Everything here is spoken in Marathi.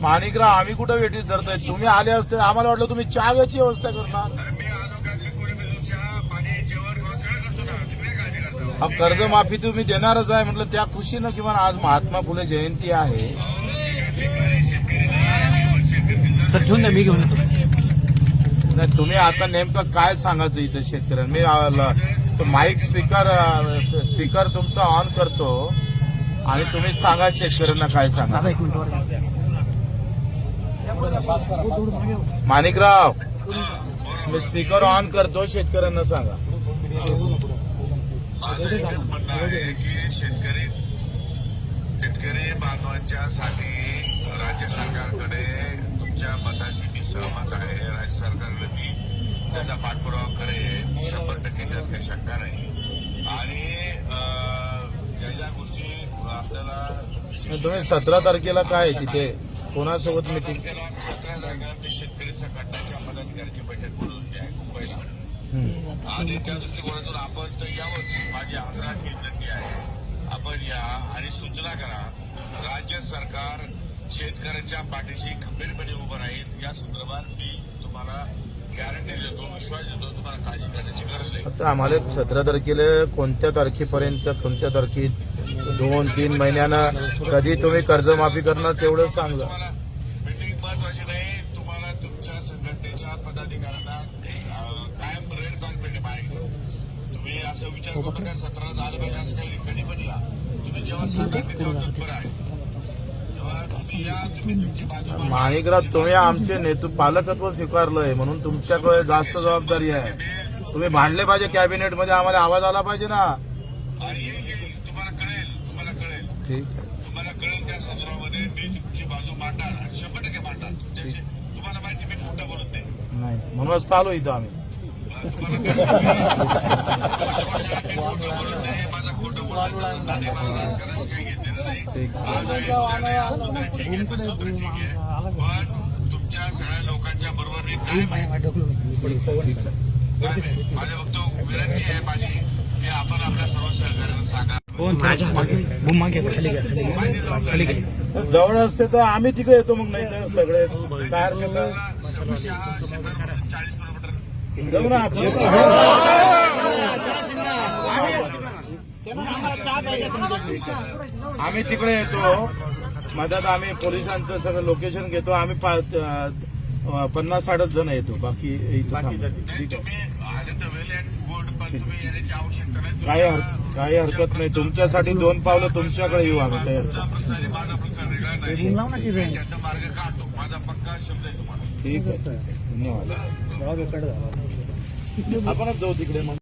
माणिकराव आम्ही कुठं वेटीस धरतोय? तुम्ही आले असते आम्हाला वाटलं तुम्ही चहाची व्यवस्था करणार. कर्जमाफी तुम्ही देणारच आहे म्हटलं त्या खुशीनं किंवा आज महात्मा फुले जयंती आहे. सर द्या मी घेऊन नाही तुम्ही आता नेमकं काय सांगायचं इथं शेतकऱ्यांना? मी माईक स्पीकर स्पीकर तुमचा ऑन करतो. आणि तुम्ही सांगा शेतकऱ्यांना काय सांगा माणिकराव मी स्पीकर ऑन करतो शेतकऱ्यांना सांगा. माझं एकच म्हणणं आहे की शेतकरी शेतकरी बांधवांच्या साठी राज्य सरकारकडे तुमच्या मताशी मी सहमत आहे. राज्य सरकारने मी त्याचा पाठपुरावा करेन. शंभर टक्के त्यात काही शंका नाही. आणि ज्या ज्या गोष्टी आपल्याला तुम्ही सतरा तारखेला काय तिथे? कोणासोबत मिटिंग शेतकरी संघटनेच्या पदाधिकाऱ्यांची बैठक बोलवली आहे मुंबईला. आणि त्या दृष्टिकोनातून आपण तर माझी आग्रहाची विनंती आहे आपण या आणि सूचना करा. राज्य सरकार शेतकऱ्यांच्या पाठीशी खंबीरपणे उभं राहील. या संदर्भात मी तुम्हाला गॅरंटी देतो विश्वास देतो तुम्हाला काळजी करण्याची गरज नाही. आता आम्हाला सतरा तारखेला कोणत्या तारखेपर्यंत कोणत्या तारखेत दोन तीन महिन्यानं कधी तुम्ही कर्जमाफी करणार तेवढं सांगा. तुम्हाला महत्वाची नाही तुम्हाला तुमच्या संघटनेच्या पदाधिकाऱ्यांना कायम रेड तुम्ही असं विचार करू नका सतरा झालं पाहिजे असं काही कधी पण या तुम्ही जेव्हा तेव्हा तत्पर आहे माणिकराव तुम्ही आमचे नेतृत्व पालकत्व स्वीकारलंय म्हणून तुमच्याकडे जास्त जबाबदारी आहे. तुम्ही भांडले पाहिजे कॅबिनेटमध्ये आम्हाला आवाज आला पाहिजे ना आणि येईल, येईल. तुम्हाला कळेल तुम्हाला आहे तुम्हाला कळेल त्या संदर्भामध्ये मी तुमची बाजू मांडणार आणि शंभर टक्के मांडणार तुमच्याशी तुम्हाला माहिती मी खोटं बोलत नाही म्हणूनच आलो इथं आम्ही माझा खोटं बोलण्याचा धंदा नाही. मला राजकारणाशी काही घेतलेलं नाही. ठीक आज आहे, ठीक ठीक. पण तुमच्या सगळ्या लोकांच्या बरोबर मी कायम आहे. कायम आहे. माझं फक्त विनंती आहे माझी की आपण आपल्या सर्व सहकार्यानं सांगा हो जवळ असते तर आम्ही तिकडे येतो मग नाही तर सगळे हा किलोमीटर जाऊ ना आम्ही तिकडे येतो. मध्यात आम्ही पोलिसांचं सगळं लोकेशन घेतो. आम्ही पन्नास साठच जण येतो बाकी नाही. काही हर- काही हरकत नाही. तुमच्यासाठी दोन पावलं तुमच्याकडे येऊ आम्ही तयार. ठीक आहे. धन्यवाद. आपणच जाऊ तिकडे मग.